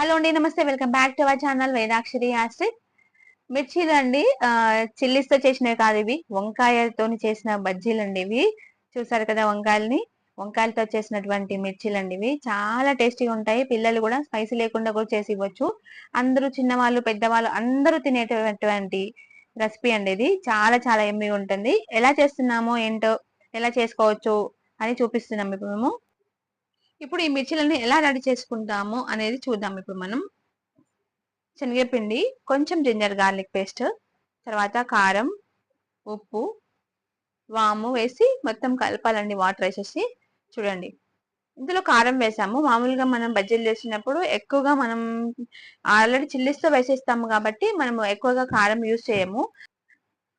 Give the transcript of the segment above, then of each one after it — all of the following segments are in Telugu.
హలో అండి నమస్తే. Welcome back to our channel Vedakshari Austric మిర్చీలు అండి చిల్లీస్తో చేసినవి కాదు ఇవి. వంకాయలతో చేసిన బజ్జీలు అండి ఇవి. చూసారు కదా వంకాయల్ని? వంకాయలతో చేసినటువంటి మిర్చీలు అండి ఇవి. చాలా టేస్టీగా ఉంటాయి. పిల్లలు కూడా స్పైసీ లేకుండా కూడా చేసి ఇవ్వచ్చు. అందరూ చిన్నవాళ్ళు పెద్దవాళ్ళు అందరూ తినేటటువంటి రెసిపీ అండి ఇది. చాలా చాలా ఎమ్మి ఉంటుంది. ఎలా చేస్తున్నామో ఏంటో ఎలా చేసుకోవచ్చు అని చూపిస్తున్నాం ఇప్పుడు మేము. ఇప్పుడు ఈ మిర్చిలను ఎలా రెడీ చేసుకుంటాము అనేది చూద్దాం. ఇప్పుడు మనం శనగపిండి కొంచెం జింజర్ గార్లిక్ పేస్ట్ తర్వాత కారం ఉప్పు వాము వేసి మొత్తం కలపాలండి వాటర్ వేసేసి. చూడండి ఇందులో కారం వేసాము. మామూలుగా మనం బజ్జీలు చేసినప్పుడు ఎక్కువగా మనం ఆల్రెడీ చిల్లిస్తో వేసేస్తాము కాబట్టి మనము ఎక్కువగా కారం యూజ్ చేయము.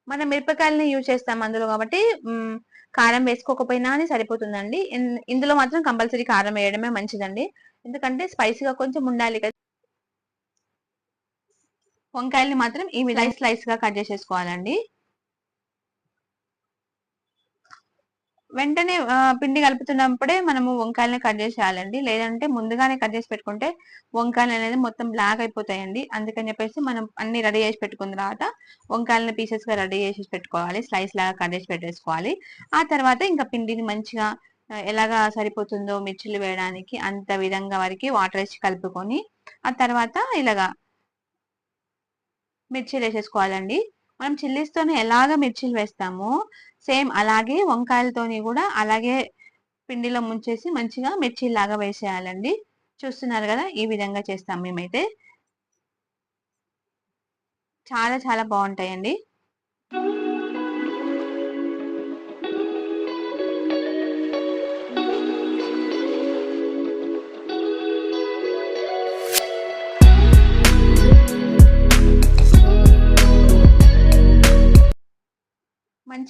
మనం మిరపకాయలని యూజ్ చేస్తాం అందులో కాబట్టి కారం వేసుకోకపోయినా అని సరిపోతుందండి. ఇందులో మాత్రం కంపల్సరీ కారం వేయడమే మంచిదండి. ఎందుకంటే స్పైసీగా కొంచెం ఉండాలి కదా. వంకాయల్ని మాత్రం ఈ విధంగా స్లైస్గా కట్ చేసేసుకోవాలండి. వెంటనే పిండి కలుపుతున్నప్పుడే మనము వంకాయలని కట్ చేసేయాలండి లేదంటే ముందుగానే కట్ చేసి పెట్టుకుంటే వంకాయలు అనేది మొత్తం బ్లాక్ అయిపోతాయండి. అందుకని చెప్పేసి మనం అన్ని రెడీ చేసి పెట్టుకున్న తర్వాత వంకాయలని పీసెస్గా రెడీ చేసి పెట్టుకోవాలి. స్లైస్ లాగా కట్ చేసి పెట్టేసుకోవాలి. ఆ తర్వాత ఇంకా పిండిని మంచిగా ఎలాగా సరిపోతుందో మిర్చిలు వేయడానికి అంత విధంగా వరకు వాటర్ వేసి కలుపుకొని ఆ తర్వాత ఇలాగా మిర్చిలు వేసేసుకోవాలండి. మనం చిల్లీస్తోనే ఎలాగ మిర్చిలు వేస్తామో సేమ్ అలాగే వంకాయలతోని కూడా అలాగే పిండిలో ముంచేసి మంచిగా మిర్చిలాగా వేసేయాలండి. చూస్తున్నారు కదా ఈ విధంగా చేస్తాం మేమైతే. చాలా చాలా బాగుంటాయండి.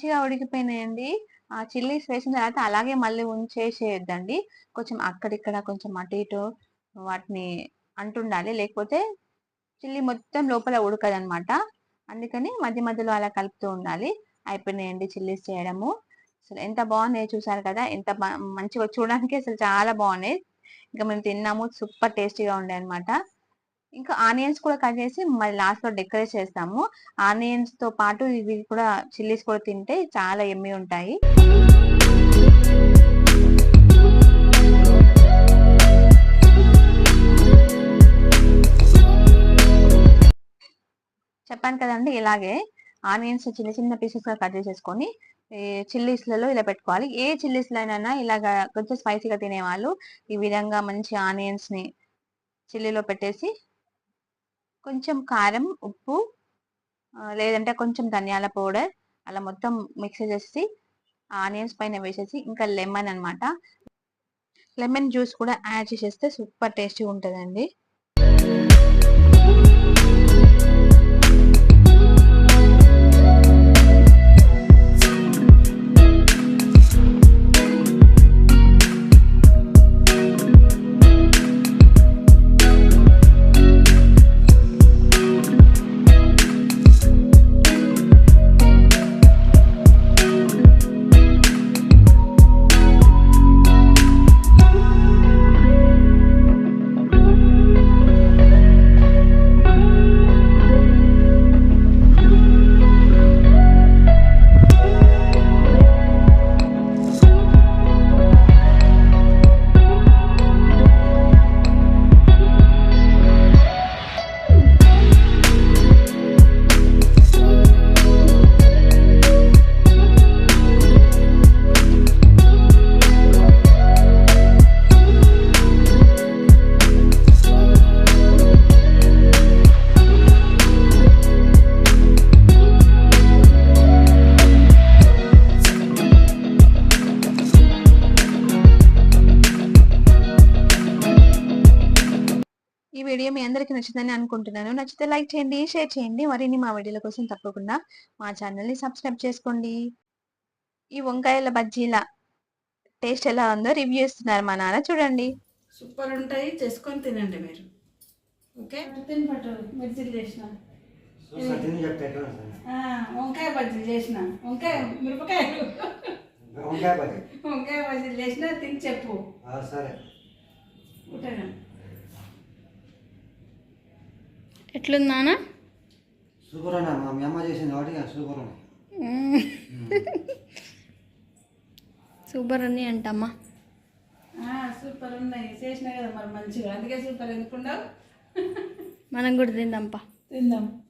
మంచిగా ఉడికిపోయినాయండి. ఆ చిల్లీస్ వేసిన తర్వాత అలాగే మళ్ళీ ఉంచేసేయద్దండి. కొంచెం అక్కడిక్కడ కొంచెం అటు ఇటు వాటిని అంటుండాలి. లేకపోతే చిల్లీ మొత్తం లోపల ఉడకదనమాట. అందుకని మధ్య మధ్యలో అలా కలుపుతూ ఉండాలి. అయిపోయినాయండి చిల్లీస్ చేయడము. అసలు ఎంత బాగున్నాయి చూసారు కదా? ఎంత మంచిగా చూడడానికి అసలు చాలా బాగున్నాయి. ఇంకా మేము తిన్నాము. సూపర్ టేస్టీగా ఉండే అనమాట ఇంకా ఆనియన్స్ కూడా కట్ చేసి మళ్ళీ లాస్ట్లో డెకరేట్ చేస్తాము. ఆనియన్స్తో పాటు ఇవి కూడా చిల్లీస్ కూడా తింటే చాలా ఎమ్మి ఉంటాయి. చెప్పాను కదండి ఇలాగే ఆనియన్స్ చిన్న చిన్న పీసెస్గా కట్ చేసేసుకొని చిల్లీస్లలో ఇలా పెట్టుకోవాలి. ఏ చిల్లీస్లైనా ఇలాగా కొంచెం స్పైసీగా తినేవాళ్ళు ఈ విధంగా మంచి ఆనియన్స్ని చిల్లీలో పెట్టేసి కొంచెం కారం ఉప్పు లేదంటే కొంచెం ధనియాల పౌడర్ అలా మొత్తం మిక్స్ చేసి ఆనియన్స్ పైన వేసేసి ఇంకా లెమన్ అనమాట లెమన్ జ్యూస్ కూడా యాడ్ చేసేస్తే సూపర్ టేస్టీ ఉంటుందండి. ఈ వీడియో మీ అందరికీ నచ్చిందని అనుకుంటున్నాను. నచ్చితే లైక్ చేయండి షేర్ చేయండి. మరిన్ని మా వీడియోల కోసం తప్పకుండా మా ఛానల్ని సబ్స్క్రైబ్ చేసుకోండి. ఈ వంకాయల బజ్జీల టేస్ట్ ఎలా ఉందో రివ్యూ ఇస్తున్నారు మా నాన్న. చూడండి. సూపర్ ఉంటాయి చేసుకొని తినండి మీరు. ఓకే? తిని పట్టు మిర్చిలు చేసిన. వంకాయ బజ్జీలు చేసిన. వంకాయ మిరపకాయలు. వంకాయ బజ్జీలు చేసిన తిని చెప్పు. సరే. ఉంటాను. ఎట్లుందానా సూపర్ అన్న మా అమ్మ చేసింది కాబట్టి సూపర్ ఉన్నాయి సూపర్ అని అంటమ్మా. ఆ, సూపర్ ఉన్నాయి. చేసినా కదా మరి మంచిగా. అందుకే సూపర్ ఎందుకుండవు మనం కూడా తిందాంపా. తిందాం.